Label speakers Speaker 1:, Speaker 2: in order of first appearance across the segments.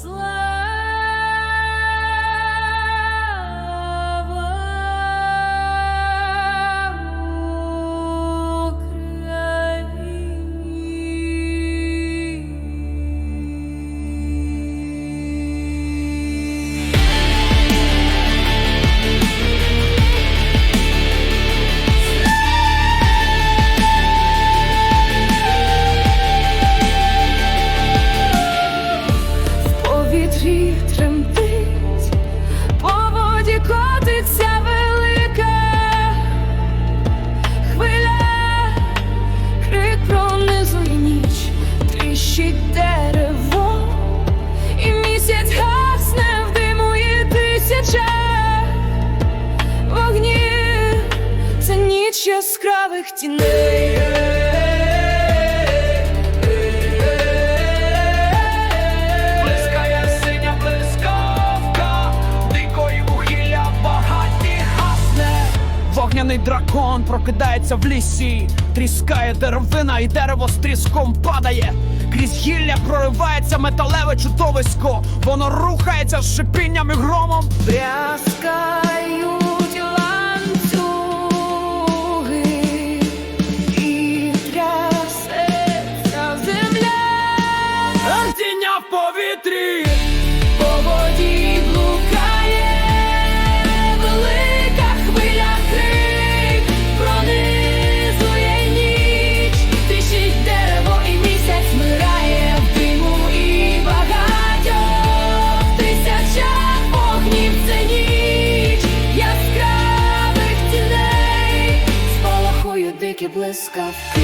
Speaker 1: Слава яскравих тіней.
Speaker 2: Блискає синя блискавка, дикої вугілля багаті гасне. Вогняний дракон прокидається в лісі, тріскає деревина, і дерево з тріском падає. Крізь гілля проривається металеве чудовисько, воно рухається з шипінням і громом.
Speaker 1: Тряскають дикі блискавки.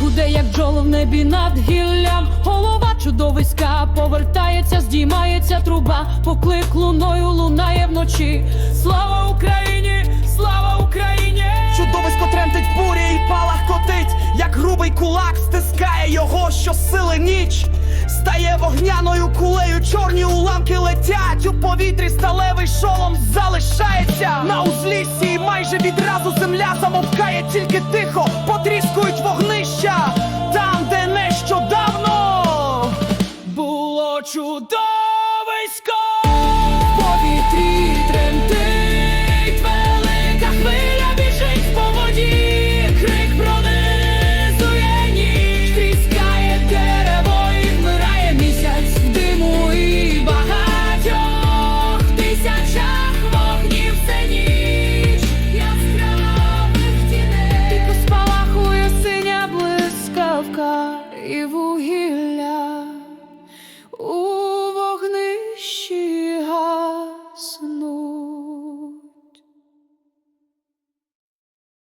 Speaker 1: Гуде, як бджола в небі над гіллям. Голова чудовиська повертається, здіймається труба, поклик луною лунає вночі. Слава Україні!
Speaker 2: що сили ніч стає вогняною кулею, чорні уламки летять у повітрі, сталевий шолом залишається. На узліссі, і майже відразу земля замовкає, тільки тихо потріскують вогнища. Там, де нещодавно було чудовисько.
Speaker 1: В повітрі.